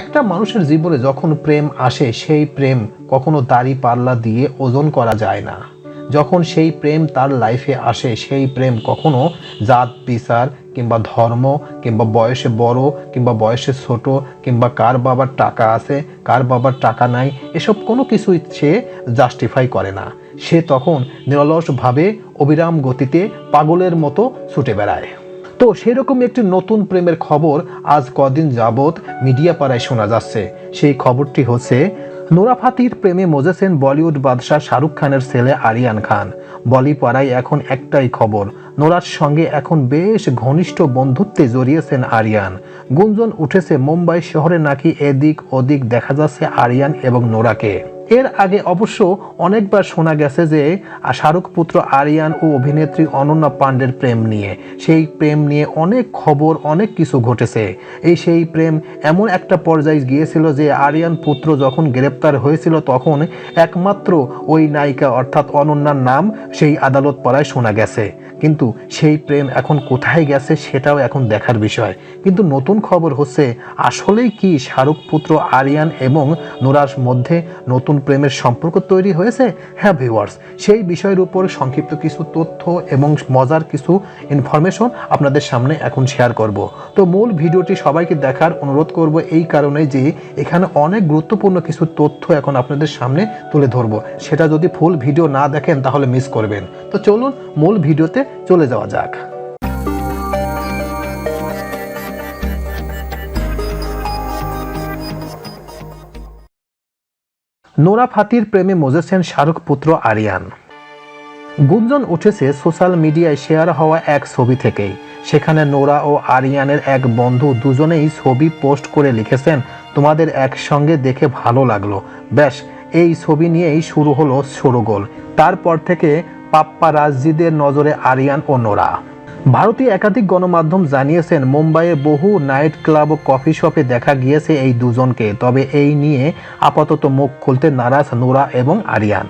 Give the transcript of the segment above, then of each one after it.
একটা মানুষের জীবনে যখন প্রেম আসে, সেই প্রেম কখনো দাড়ি পাল্লা দিয়ে ওজন করা যায় না। যখন সেই প্রেম তার লাইফে আসে, সেই প্রেম কখনো জাত, বিচার কিংবা ধর্ম কিংবা বয়সে বড় কিংবা বয়সে ছোট কিংবা কার বাবার টাকা আছে, কার বাবার টাকা নাই, এসব কোনো কিছুই সে জাস্টিফাই করে না। সে তখন নিরলসভাবে অবিরাম গতিতে পাগলের মতো ছুটে বেড়ায়। তো সেরকম একটি নতুন প্রেমের খবর আজ কদিন যাবৎ মিডিয়া পাড়ায় শোনা যাচ্ছে। সেই খবরটি হচ্ছে নোরা ফাতির প্রেমে মজেছেন বলিউড বাদশাহ শাহরুখ খানের ছেলে আরিয়ান খান। বলি পাড়ায় এখন একটাই খবর, নোরার সঙ্গে এখন বেশ ঘনিষ্ঠ বন্ধুত্বে জড়িয়েছেন আরিয়ান। গুঞ্জন উঠেছে, মুম্বাই শহরে নাকি এদিক ওদিক দেখা যাচ্ছে আরিয়ান এবং নোরাকে। এর আগে অবশ্য অনেকবার শোনা গেছে যে শাহরুখ পুত্র আরিয়ান ও অভিনেত্রী অনন্যা পাণ্ডের প্রেম নিয়ে। সেই প্রেম নিয়ে অনেক খবর, অনেক কিছু ঘটেছে। এই সেই প্রেম এমন একটা পর্যায়ে গিয়েছিল যে, আরিয়ান পুত্র যখন গ্রেপ্তার হয়েছিল তখন একমাত্র ওই নায়িকা অর্থাৎ অনন্যার নাম সেই আদালত পড়ায় শোনা গেছে। কিন্তু সেই প্রেম এখন কোথায় গেছে সেটাও এখন দেখার বিষয়। কিন্তু নতুন খবর হচ্ছে, আসলেই কি শাহরুখ পুত্র আরিয়ান এবং নোরার মধ্যে নতুন প্রেমের সম্পর্ক তৈরি হয়েছে? হ্যাঁ ভিউয়ার্স সেই বিষয়ের উপর সংক্ষিপ্ত কিছু তথ্য এবং মজার কিছু ইনফরমেশন আপনাদের সামনে এখন শেয়ার করব। তো মূল ভিডিওটি সবাইকে দেখার অনুরোধ করব এই কারণে যে এখানে অনেক গুরুত্বপূর্ণ কিছু তথ্য এখন আপনাদের সামনে তুলে ধরব। সেটা যদি ফুল ভিডিও না দেখেন তাহলে মিস করবেন। তো চলুন মূল ভিডিওতে চলে যাওয়া যাক। নোরা ফাতির প্রেমে মজেছেন শাহরুখ পুত্র আরিয়ান। গুঞ্জন উঠেছে সোশ্যাল মিডিয়ায় শেয়ার হওয়া এক ছবি থেকেই। সেখানে নোরা ও আরিয়ানের এক বন্ধু দুজনেই ছবি পোস্ট করে লিখেছেন, তোমাদের একসঙ্গে দেখে ভালো লাগল। ব্যাস, এই ছবি নিয়েই শুরু হলো সরগোল। তারপর থেকে পাপ্পা রাজজিদের নজরে আরিয়ান ও নোরা। ভারতীয় একাধিক গণমাধ্যম জানিয়েছেন মুম্বাইয়ের বহু নাইট ক্লাব ও কফি শপে দেখা গিয়েছে এই দুজনকে। তবে এই নিয়ে আপাতত মুখ খুলতে নারাজ নোরা এবং আরিয়ান।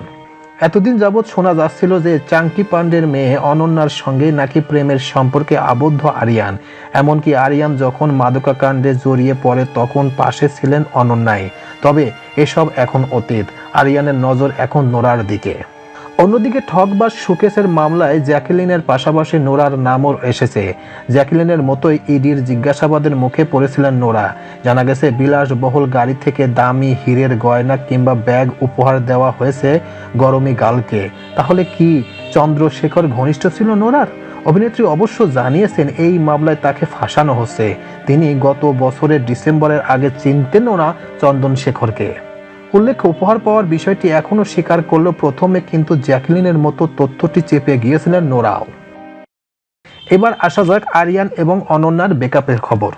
এতদিন যাবৎ শোনা যাচ্ছিল যে চাঙ্কি পান্ডের মেয়ে অনন্যার সঙ্গে নাকি প্রেমের সম্পর্কে আবদ্ধ আরিয়ান। এমনকি আরিয়ান যখন মাদকাকাণ্ডে জড়িয়ে পড়ে, তখন পাশে ছিলেন অনন্যাই। তবে এসব এখন অতীত। আরিয়ানের নজর এখন নোরার দিকে। অন্যদিকে ঠকবাস সুকেশের মামলায় জ্যাকেলিনের পাশাপাশি নোরার নামও এসেছে। জ্যাকেলিনের মতোই ইডির জিজ্ঞাসাবাদের মুখে পড়েছিলেন নোরা। জানা গেছে, বিলাসবহুল গাড়ি থেকে দামি হীরের গয়না কিংবা ব্যাগ উপহার দেওয়া হয়েছে গরমি গালকে। তাহলে কি চন্দ্রশেখর ঘনিষ্ঠ ছিল নোরার? অভিনেত্রী অবশ্য জানিয়েছেন, এই মামলায় তাকে ফাঁসানো হচ্ছে। তিনি গত বছরের ডিসেম্বরের আগে চিনতেনও না চন্দন শেখরকে উল্লেখ্য, উপহার পাওয়ার বিষয়টি এখনও স্বীকার করলেও প্রথমে কিন্তু জ্যাকলিনের মতো তথ্যটি চেপে গিয়েছিলেন নোরাও। এবার আসা যাক আরিয়ান এবং অনন্যার বেকআপের খবর।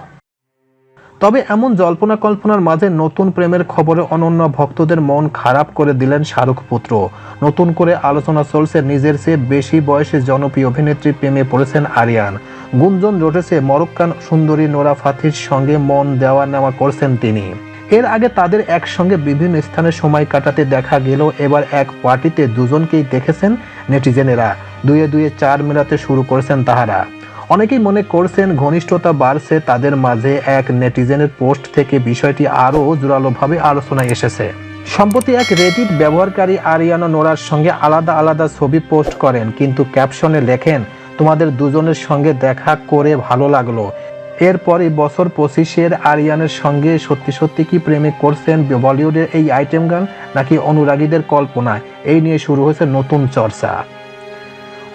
তবে এমন জল্পনা কল্পনার মাঝে নতুন প্রেমের খবরে অনন্য ভক্তদের মন খারাপ করে দিলেন শাহরুখ পুত্র। নতুন করে আলোচনা চলছে, নিজের চেয়ে বেশি বয়সে জনপ্রিয় অভিনেত্রী প্রেমে পড়েছেন আরিয়ান। গুঞ্জন রটেছে মরক্কান সুন্দরী নোরা ফাতির সঙ্গে মন দেওয়া নেওয়া করছেন তিনি। এর আগে তাদের একসঙ্গে বিভিন্ন স্থানে সময় কাটাতে দেখা গেল এবার এক পার্টিতে দুজনকেই দেখেছেন নেটিজেনেরা। দুয়ে দুয়ে চার মেলাতে শুরু করেছেন তাহারা। অনেকেই মনে করছেন ঘনিষ্ঠতা বাড়ছে, তাদের মাঝে এক নেটিজেনের পোস্ট থেকে বিষয়টি আরও জোরালোভাবে আলোচনায় এসেছে। সম্প্রতি এক রেডিট ব্যবহারকারী আরিয়ানা নোরার সঙ্গে আলাদা আলাদা ছবি পোস্ট করেন, কিন্তু ক্যাপশনে লেখেন, তোমাদের দুজনের সঙ্গে দেখা করে ভালো লাগল। এরপরই বছর পঁচিশের আরিয়ানের সঙ্গে সত্যি সত্যি কি প্রেমে করছেন বলিউডের এই আইটেম গান, নাকি অনুরাগীদের কল্পনায়? এই নিয়ে শুরু হয়েছে নতুন চর্চা।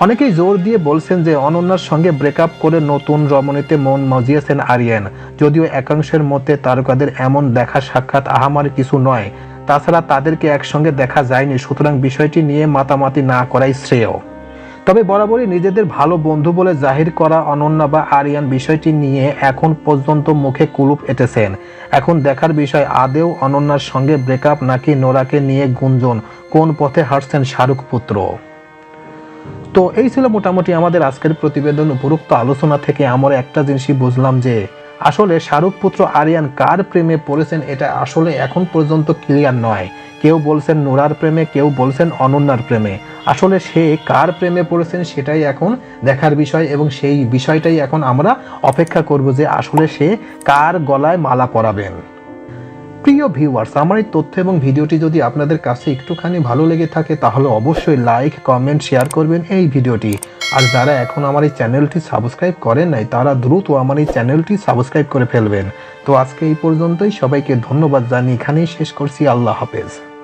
অনেকেই জোর দিয়ে বলছেন যে অনন্যার সঙ্গে ব্রেকআপ করে নতুন রমণীতে মন মজিয়েছেন আরিয়ান। যদিও একাংশের মতে তারকাদের এমন দেখা সাক্ষাৎ আহামার কিছু নয়। তাছাড়া তাদেরকে একসঙ্গে দেখা যায়নি, সুতরাং বিষয়টি নিয়ে মাতামাতি না করাই শ্রেয়। তবে বরাবরই নিজেদের ভালো বন্ধু বলে জাহির করা অনন্যা বা আরিয়ান বিষয়টি নিয়ে এখন পর্যন্ত মুখে কুলুপ এঁটেছেন। এখন দেখার বিষয়, আদেও অনন্যার সঙ্গে ব্রেকআপ নাকি নোরাকে নিয়ে গুঞ্জন, কোন পথে হাঁটছেন শাহরুখ পুত্র? তো এই ছিল মোটামুটি আমাদের আজকের প্রতিবেদন। উপরোক্ত আলোচনা থেকে আমরা একটা জিনিসই বুঝলাম যে, আসলে শাহরুখ পুত্র আরিয়ান কার প্রেমে পড়েছেন এটা আসলে এখন পর্যন্ত ক্লিয়ার নয়। কেউ বলছেন নোরার প্রেমে, কেউ বলছেন অনন্যার প্রেমে। আসলে সে কার প্রেমে পড়েছেন সেটাই এখন দেখার বিষয় এবং সেই বিষয়টাই এখন আমরা অপেক্ষা করব যে আসলে সে কার গলায় মালা পরাবেন। প্রিয় ভিউয়ার্স আমার এই তথ্য এবং ভিডিওটি যদি আপনাদের কাছে একটুখানি ভালো লেগে থাকে, তাহলে অবশ্যই লাইক কমেন্ট শেয়ার করবেন এই ভিডিওটি। আর যারা এখন আমার এই চ্যানেলটি সাবস্ক্রাইব করেন নাই, তারা দ্রুত আমার এই চ্যানেলটি সাবস্ক্রাইব করে ফেলবেন। তো আজকে এই পর্যন্তই, সবাইকে ধন্যবাদ জানিয়ে এখানেই শেষ করছি। আল্লাহ হাফেজ।